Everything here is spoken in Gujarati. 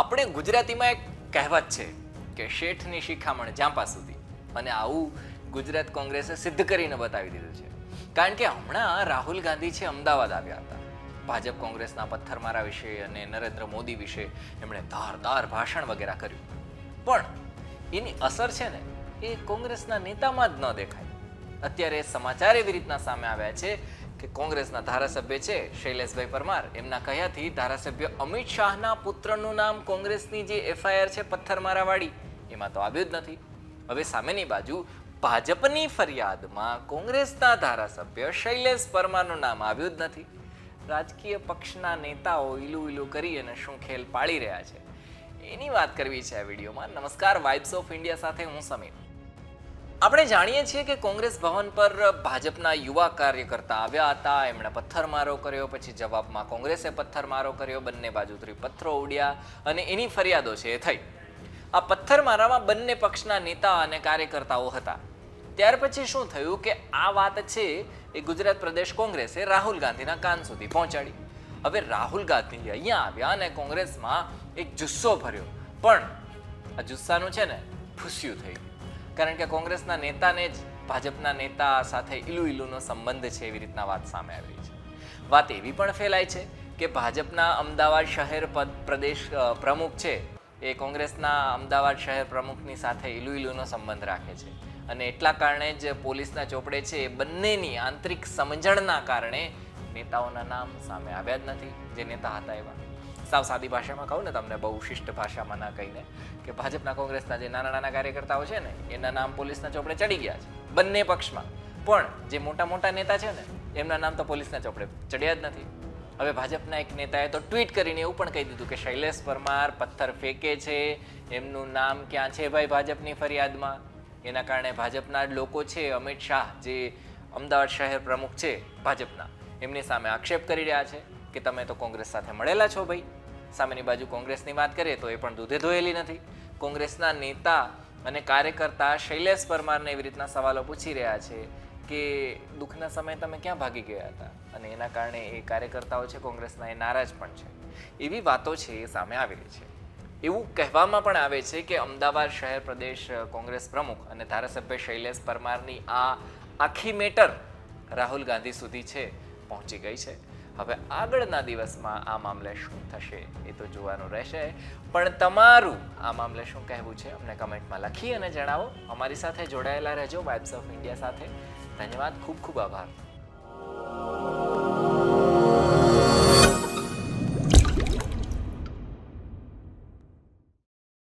આપણે ગુજરાતીમાં એક કહેવત છે કે શેઠની શિખામણ જાંપા સુધી. અને આવું ગુજરાત કોંગ્રેસે સિદ્ધ કરીને બતાવી દીધું છે. કારણ કે હમણાં રાહુલ ગાંધી છે અમદાવાદ આવ્યા હતા. ભાજપ કોંગ્રેસના પથ્થરમારા વિશે અને નરેન્દ્ર મોદી વિશે એમણે ધારદાર ભાષણ વગેરે કર્યું. પણ એની અસર છે ને, એ કોંગ્રેસના નેતામાં જ ન દેખાય. અત્યારે સમાચાર એવી રીતના સામે આવ્યા છે કે કોંગ્રેસના ધારાસભ્ય છે શૈલેષભાઈ પરમાર. એમના કહ્યાથી ધારાસભ્ય અમિત શાહના પુત્રનું નામ કોંગ્રેસની જે એફઆઈઆર છે પથ્થરમારાવાળી, એમાં તો આવ્યું જ નથી. હવે સામેની બાજુ ભાજપની ફરિયાદમાં કોંગ્રેસના ધારાસભ્ય શૈલેષ પરમારનું નામ આવ્યું જ નથી. રાજકીય પક્ષના નેતાઓ ઈલું ઈલું કરી અને શું ખેલ પાડી રહ્યા છે. એની વાત કરવી છે આ વિડીયોમાં. નમસ્કાર વાઇબ્સ ઓફ ઇન્ડિયા સાથે હું સમીર. આપણે જાણીએ છીએ કે કોંગ્રેસ ભવન પર ભાજપના યુવા કાર્યકર્તા આવ્યા હતા. એમણે પથ્થરમારો કર્યો, પછી જવાબમાં કોંગ્રેસે પથ્થરમારો કર્યો, બંને બાજુથી પથ્થરો ઉડ્યા અને એની ફરિયાદો છે એ થઈ. આ પથ્થરમારામાં બંને પક્ષના નેતા અને કાર્યકર્તાઓ હતા. ત્યાર પછી શું થયું કે આ વાત છે એ ગુજરાત પ્રદેશ કોંગ્રેસે રાહુલ ગાંધીના કાન સુધી પહોંચાડી. હવે રાહુલ ગાંધી અહીંયા આવ્યા અને કોંગ્રેસમાં એક જુસ્સો ભર્યો. પણ આ જુસ્સાનું છે ને, ફૂસ્યું થઈ. ગયું કારણ કે કોંગ્રેસના નેતાને જ ભાજપના નેતા સાથે ઇલુ ઇલુનો સંબંધ છે એવી રીતના વાત સામે આવી છે. વાત એવી પણ ફેલાય છે કે ભાજપના અમદાવાદ શહેર પદ પ્રદેશ પ્રમુખ છે એ કોંગ્રેસના અમદાવાદ શહેર પ્રમુખની સાથે ઇલુ ઇલુનો સંબંધ રાખે છે. અને એટલા કારણે જ પોલીસના ચોપડે છે એ બંનેની આંતરિક સમજણના કારણે નેતાઓના નામ સામે આવ્યા જ નથી, જે નેતા હતા એવા. સાવ સાદી ભાષામાં કહું ને તમને, બહુ શિષ્ટ ભાષામાં ના કહીને, કે ભાજપના કોંગ્રેસના જે નાના નાના કાર્યકર્તાઓ છે ને, એના નામ પોલીસના ચોપડે ચડી ગયા છે, બંને પક્ષમાં. પણ જે મોટા મોટા નેતા છે ને, એમના નામ તો પોલીસના ચોપડે ચડ્યા જ નથી. હવે ભાજપના એક નેતાએ તો ટ્વીટ કરીને એવું પણ કહી દીધું કે શૈલેષ પરમાર પથ્થર ફેંકે છે, એમનું નામ ક્યાં છે ભાઈ ભાજપની ફરિયાદમાં? એના કારણે ભાજપના લોકો છે અમિત શાહ, જે અમદાવાદ શહેર પ્રમુખ છે ભાજપના. એમની સામે આક્ષેપ કરી રહ્યા છે કે તમે તો કોંગ્રેસ સાથે મળેલા છો ભાઈ. સામેની બાજુ કોંગ્રેસની વાત કરીએ તો એ પણ દૂધે ધોયેલી નથી. કોંગ્રેસના નેતા અને કાર્યકર્તા શૈલેષ પરમારને એવી રીતના સવાલો પૂછી રહ્યા છે કે દુઃખના સમયે તમે ક્યાં ભાગી ગયા હતા? અને એના કારણે એ કાર્યકર્તાઓ છે કોંગ્રેસના એ નારાજ પણ છે. એવી વાતો છે એ સામે આવેલી છે. એવું કહેવામાં પણ આવે છે કે અમદાવાદ શહેર પ્રદેશ કોંગ્રેસ પ્રમુખ અને ધારાસભ્ય શૈલેષ પરમારની આ આખી મેટર રાહુલ ગાંધી સુધી છે, પહોંચી ગઈ છે. હવે આગળના દિવસમાં આ મામલે શું થશે એ તો જોવાનું રહેશે. પણ તમારું આ મામલે શું કહેવું છે અમને કમેન્ટમાં લખી અને જણાવો. અમારી સાથે જોડાયેલા રહેજો વાઇબ્સ ઓફ ઇન્ડિયા સાથે. ધન્યવાદ, ખૂબ ખૂબ આભાર.